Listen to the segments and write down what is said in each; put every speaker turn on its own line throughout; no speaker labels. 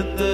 in the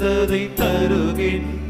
சிறந்ததை தருகின்ற